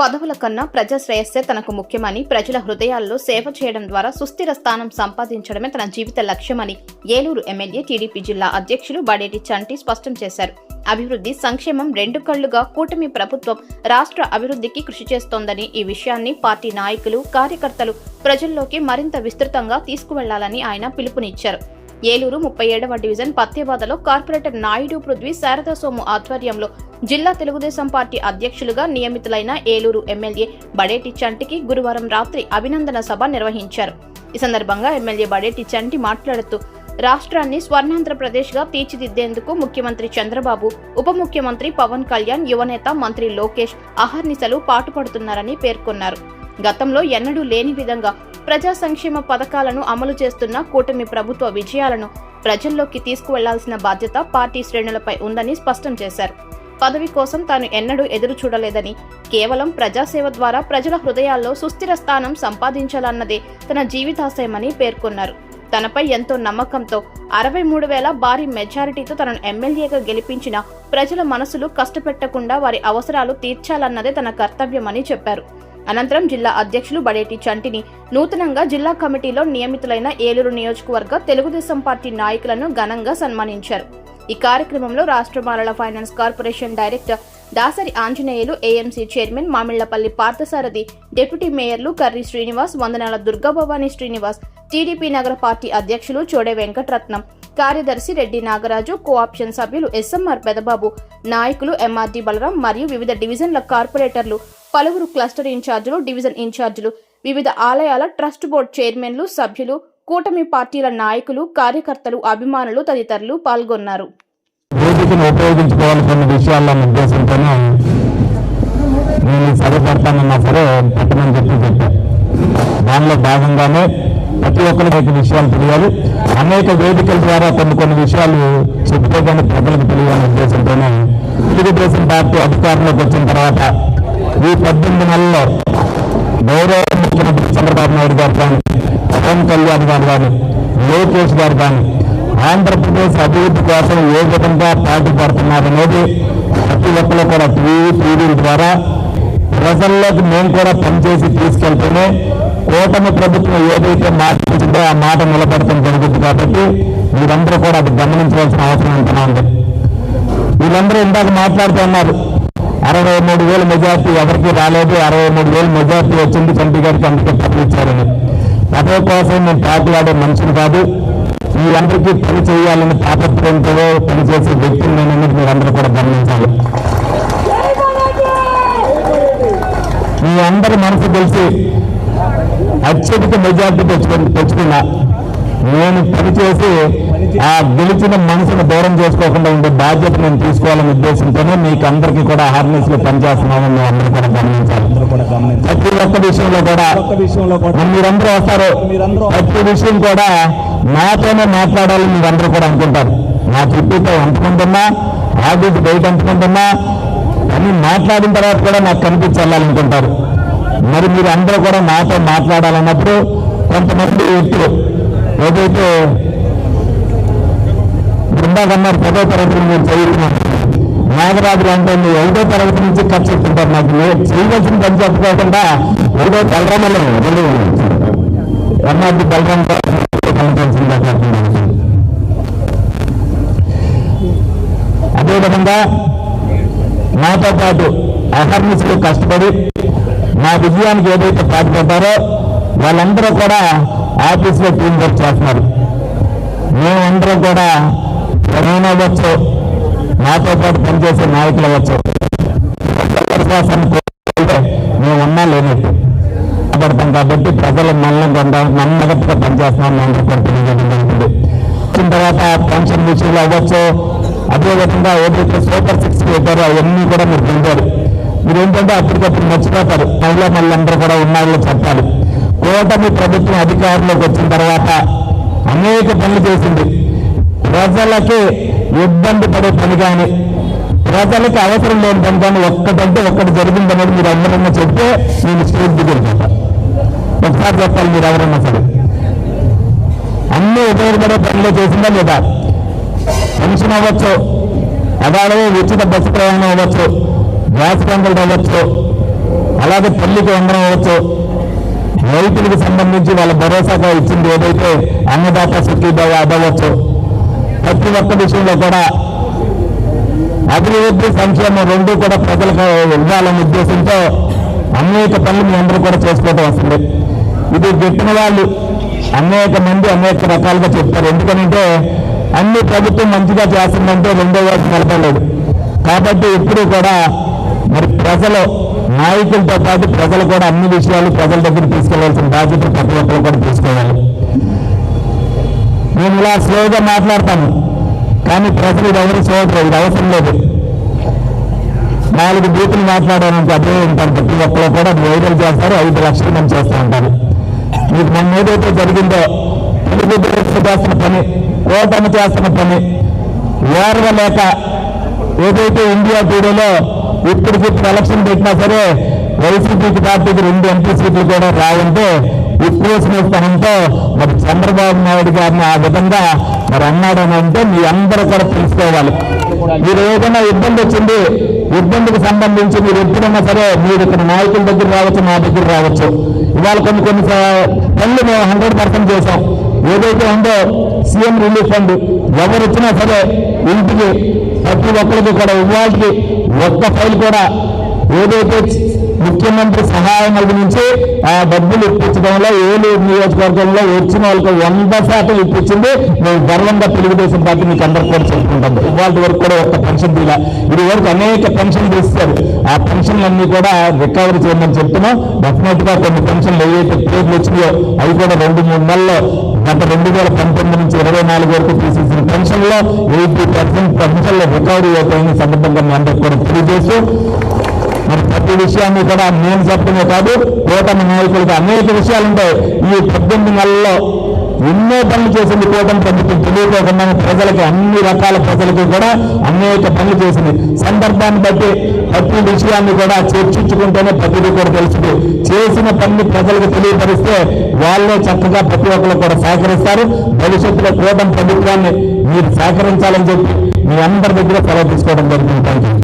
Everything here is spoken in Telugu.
పదవుల కన్నా ప్రజాశ్రేయస్సే తనకు ముఖ్యమని ప్రజల హృదయాల్లో సేవ చేయడం ద్వారా సుస్థిర స్థానం సంపాదించడమే తన జీవిత లక్ష్యమని ఏలూరు ఎమ్మెల్యే టీడీపీ జిల్లా అధ్యక్షులు బడేటి చంటి స్పష్టం చేశారు. అభివృద్ధి సంక్షేమం రెండు కళ్ళుగా కూటమి ప్రభుత్వం రాష్ట్ర అభివృద్ధికి కృషి చేస్తోందని ఈ విషయాన్ని పార్టీ నాయకులు కార్యకర్తలు ప్రజల్లోకి మరింత విస్తృతంగా తీసుకువెళ్ళాలని ఆయన పిలుపునిచ్చారు. ఏలూరు ముప్పై ఏడవ డివిజన్ పత్యవాదలో కార్పొరేటర్ నాయుడు పృథ్వీ శారదా సోము ఆధ్వర్యంలో జిల్లా తెలుగుదేశం పార్టీ అధ్యక్షులుగా నియమితులైన ఏలూరు ఎమ్మెల్యే బడేటి చంటికి గురువారం రాత్రి అభినందన సభ నిర్వహించారు. ఈ సందర్భంగా ఎమ్మెల్యే బడేటి చంటి మాట్లాడుతూ రాష్ట్రాన్ని స్వర్ణాంధ్రప్రదేశ్గా తీర్చిదిద్దేందుకు ముఖ్యమంత్రి చంద్రబాబు ఉప ముఖ్యమంత్రి పవన్ కళ్యాణ్ యువనేత మంత్రి లోకేష్ అహర్నిశలు పాటుపడుతున్నారని పేర్కొన్నారు. గతంలో ఎన్నడూ లేని విధంగా ప్రజా సంక్షేమ పథకాలను అమలు చేస్తున్న కూటమి ప్రభుత్వ విజయాలను ప్రజల్లోకి తీసుకువెళ్ళాల్సిన బాధ్యత పార్టీ శ్రేణులపై ఉందని స్పష్టం చేశారు. పదవి కోసం తాను ఎన్నడూ ఎదురు చూడలేదని. కేవలం ప్రజాసేవ ద్వారా ప్రజల హృదయాల్లో సుస్థిర స్థానం సంపాదించాలన్నదే తన జీవితాశయమని పేర్కొన్నారు. తనపై ఎంతో నమ్మకంతో అరవై మూడు వేల భారీ మెజారిటీతో తనను ఎమ్మెల్యేగా గెలిపించిన ప్రజల మనసులు కష్టపెట్టకుండా వారి అవసరాలు తీర్చాలన్నదే తన కర్తవ్యమని చెప్పారు. అనంతరం జిల్లా అధ్యక్షులు బడేటి చంటిని నూతనంగా జిల్లా కమిటీలో నియమితులైన ఏలూరు నియోజకవర్గ తెలుగుదేశం పార్టీ నాయకులను ఘనంగా సన్మానించారు. ఈ కార్యక్రమంలో రాష్ట్ర మాలల finance corporation director Dasari Anjaneyulu AMC chairman Mamillapalli Parthasarathi deputy మేయర్లు Karri Srinivas Vandanala Durga Bhavani Srinivas TDP నగర పార్టీ అధ్యక్షులు చోడే వెంకటరత్నం కార్యదర్శి రెడ్డి నాగరాజు కోఆప్షన్ సభ్యులు ఎస్ఎంఆర్ పెదబాబు నాయకులు ఎంఆర్డి బలరాం మరియు వివిధ డివిజన్ల కార్పొరేటర్లు పలువురు క్లస్టర్ ఇన్ఛార్జీలు డివిజన్ ఇన్ఛార్జీలు వివిధ ఆలయాల ట్రస్ట్ బోర్డు చైర్మన్లు సభ్యులు కూటమి పార్టీల నాయకులు కార్యకర్తలు అభిమానులు తదితరులు పాల్గొన్నారు. వేదికను ఉపయోగించుకోవాల్సిన విషయాల ఉద్దేశంతోనే నేను సభ సరే పెట్టమని చెప్పి చెప్పాను దానిలో భాగంగానే ప్రతి ఒక్కరికి విషయాలు తెలియాలి. అనేక వేదికల ద్వారా కొన్ని కొన్ని విషయాలు చెప్తే కానీ ప్రజలకు తెలియాలనే ఉద్దేశంతోనే తెలుగుదేశం పార్టీ అధికారంలోకి వచ్చిన తర్వాత ఈ పద్దెనిమిది నెలల్లో గౌరవ ముఖ్యమంత్రి చంద్రబాబు నాయుడు గారు పవన్ కళ్యాణ్ గారు కానీ లోకేష్ గారు కానీ ఆంధ్రప్రదేశ్ అభివృద్ధి కోసం ఏ విధంగా పాటుపడుతున్నారనేది ప్రతి ఒక్కరు కూడా టీవీ టీవీల ద్వారా ప్రజల్లోకి మేము కూడా పనిచేసి తీసుకెళ్తేనే కూటమి ప్రభుత్వం ఏదైతే మాట ఆ మాట నిలబడటం జరుగుతుంది కాబట్టి మీరందరూ కూడా అది గమనించవలసిన అవసరం ఎంతనా ఉంది. వీళ్ళందరూ ఇందాక మాట్లాడుతున్నారు అరవై మూడు వేల మెజార్టీ ఎవరికి రాలేదు అరవై మూడు వేల మెజార్టీ వచ్చింది చంటి గారికి అందుకే పదవి పదవి కోసం నేను పాటలాడే మనిషిని కాదు మీరందరికీ పని చేయాలని తాపత్రయంతో పనిచేసే వ్యక్తులు నేనన్నది మీరందరూ కూడా గమనించాలి. మీ అందరి మనసు తెలిసి అత్యధిక మెజార్టీ తెచ్చుకొని తెచ్చుకున్నా నేను పనిచేసి ఆ గెలిచిన మనసును దూరం చేసుకోకుండా ఉండే బాధ్యత నేను తీసుకోవాలనే ఉద్దేశంతోనే మీకు అందరికీ కూడా హార్నెస్లో పనిచేస్తున్నామని మీ అందరూ కూడా గమనించాలి. ఒక్క విషయంలో కూడా మీరందరూ వస్తారు. ప్రతి విషయం కూడా నాతోనే మాట్లాడాలని మీరందరూ కూడా అనుకుంటారు. నా చుట్టూతో ఉన్నా ఆఫీస్ బయట ఉన్నా అని మాట్లాడిన తర్వాత కూడా నాకు కనిపించి వెళ్ళాలనుకుంటారు మరి మీరు అందరూ కూడా నాతో మాట్లాడాలన్నప్పుడు కొంతమంది వ్యక్తులు ఏదైతే బృందాకన్నారు పదో తరగతి మీరు చదువుతున్నాను నాగరాజు అంటే మీరు ఐదో తరగతి నుంచి ఖర్చు చెప్తుంటారు నాకు. మీరు చేయవలసిన పని చెప్పుకోకుండా ఏదో బలరామలో ఎంఆర్డి బలరామ అదేవిధంగా నాతో పాటు అహర్నిశలు కష్టపడి నా విజయానికి ఏదైతే పాటుపడ్డారో వాళ్ళందరూ కూడా ఆఫీస్లో టీం వర్క్ చేస్తున్నారు. మేమందరం కూడా ప్రధాన అవ్వచ్చు నాతో పాటు పనిచేసే నాయకులు అవ్వచ్చు విశ్వాసాన్ని మేము లేనట్టు పడతాం కాబట్టి ప్రజలు మల్లం కొండ నమ్మకంగా పనిచేస్తున్నాం మేము వచ్చిన తర్వాత పెన్షన్ విషయంలో అవ్వచ్చు అదేవిధంగా ఏదైతే సూపర్ సిక్స్ పెట్టారో అవన్నీ కూడా మీరు పొందారు. మీరు ఏంటంటే అప్పటికప్పుడు మర్చిపోతారు. మహిళా మళ్ళందరూ కూడా ఉన్నారో చెప్పాలి. కూటమి ప్రభుత్వం అధికారంలోకి వచ్చిన తర్వాత అనేక పనులు చేసింది. ప్రజలకి ఇబ్బంది పడే పని కానీ ప్రజలకు అవసరం లేని పని కానీ ఒక్కటంటే ఒక్కటి జరిగిందనేది మీరు అందరన్నా చెప్తే నేను స్టేట్ దిగుతా ఒకసారి చెప్పాలి మీరు ఎవరన్నా సరే. అన్ని ఉపయోగపడే పనులు చేసిందా లేదా? పెన్షన్ అవ్వచ్చు అదాడే ఉచిత బస్సు ప్రయాణం అవ్వచ్చు గ్యాస్ బంకులు అవ్వచ్చు అలాగే అలాగే తల్లికి వందనం అవ్వచ్చు. రైతులకు సంబంధించి వాళ్ళ భరోసాగా ఇచ్చింది ఏదైతే అన్నదాత సుఖీభావ అవ్వచ్చు ప్రతి ఒక్క విషయంలో కూడా అభివృద్ధి సంక్షేమం రెండు కూడా ప్రజలకు ఇవ్వాలనే ఉద్దేశంతో అనేక పనులు మీ అందరూ కూడా చేసుకోవటం వస్తుంది. ఇది చెప్పిన వాళ్ళు అనేక మంది అనేక రకాలుగా చెప్తారు. ఎందుకంటే అన్ని ప్రభుత్వం మంచిగా చేస్తుందంటే రెండో వాటి నిలబడలేదు కాబట్టి ఇప్పుడు కూడా మరి ప్రజలు నాయకులతో పాటు ప్రజలు కూడా అన్ని విషయాలు ప్రజల దగ్గర తీసుకెళ్ళాల్సిన బాధ్యత ప్రతి ఒక్కరు కూడా తీసుకోవాలి. నేను ఇలా స్లోగా మాట్లాడతాను కానీ ప్రజలు ఇది ఎవరు చూడరు ఇది అవసరం లేదు. నాలుగు బూతులు మాట్లాడాలంటే అదే ఉంటారు ప్రతి ఒక్కరు కూడా వైరల్ చేస్తారు ఐదు లక్షల మంది చేస్తూ ఉంటారు మీకు మొన్న ఏదైతే జరిగిందో తెలుగుదేశం చేస్తున్న పని కూటమి చేస్తున్న పని ఓర్వలేక ఏదైతే ఇండియా టీడీలో ఇప్పుడు ఇప్పుడు ఎలక్షన్ పెట్టినా సరే వైసీపీకి పార్టీకి రెండు ఎంపీ సీట్లు కూడా రావంటే ఉక్రోషణ స్థానంతో మరి చంద్రబాబు నాయుడు గారిని ఆ విధంగా మరి అన్నాడని అంటే మీ అందరూ కూడా తెలుసుకోవాలి. మీరు ఏదైనా ఇబ్బంది వచ్చింది ఇబ్బందికి సంబంధించి మీరు ఎప్పుడైనా సరే మీరు ఇక్కడ నాయకుల దగ్గర రావచ్చు మా దగ్గర రావచ్చు. ఇవాళ కొన్ని కొన్ని పనులు మేము హండ్రెడ్ పర్సెంట్ చేసాం ఏదైతే ఉందో సీఎం రిలీఫ్ ఫండ్ ఎవరు వచ్చినా సరే ఇంటికి ప్రతి ఒక్కరికి కూడా ఇవాళకి ఒక్క ఫైల్ కూడా ఏదైతే ముఖ్యమంత్రి సహాయం నుంచి ఆ డబ్బులు ఇప్పించడంలో ఏలూరు నియోజకవర్గంలో వచ్చిన వాళ్ళకి వంద శాతం ఇప్పించింది. మేము గర్వంగా తెలుగుదేశం పార్టీ మీకు అందరికి కూడా చెప్పుకుంటాం ఇవాళ వరకు కూడా ఒక పెన్షన్ తీలా. ఇది వరకు అనేక పెన్షన్లు ఇస్తారు. ఆ పెన్షన్లన్నీ కూడా రికవరీ చేయమని చెప్తున్నాం. డెఫినెట్గా కొన్ని పెన్షన్లు ఏవైతే పేర్లు వచ్చినాయో అవి కూడా రెండు మూడు నెలల్లో గత రెండు వేల పంతొమ్మిది నుంచి ఇరవై నాలుగు వరకు తీసేసిన పెన్షన్లో ఎయిటీ పర్సెంట్ పెన్షన్లో రికవరీ అవుతాయని సందర్భంగా మీ అందరికి కూడా తెలియజేస్తూ మరి ప్రతి విషయాన్ని కూడా నేను చెప్పడమే కాదు కూటమి నాయకులకు అనేక విషయాలు ఉంటాయి. ఈ పద్దెనిమిది నెలల్లో ఎన్నో పనులు చేసింది కూటమి ప్రభుత్వం. తెలియకోకుండా ప్రజలకి అన్ని రకాల ప్రజలకి కూడా అనేక పనులు చేసింది. సందర్భాన్ని బట్టి ప్రతి విషయాన్ని కూడా చర్చించుకుంటేనే ప్రతిదీ కూడా తెలుస్తుంది. చేసిన పని ప్రజలకు తెలియపరిస్తే వాళ్ళే చక్కగా ప్రతి ఒక్కరు కూడా సహకరిస్తారు. భవిష్యత్తులో కూటమి ప్రభుత్వాన్ని మీరు సహకరించాలని చెప్పి మీ అందరి దగ్గర సెలవు తీసుకోవడం జరుగుతుంది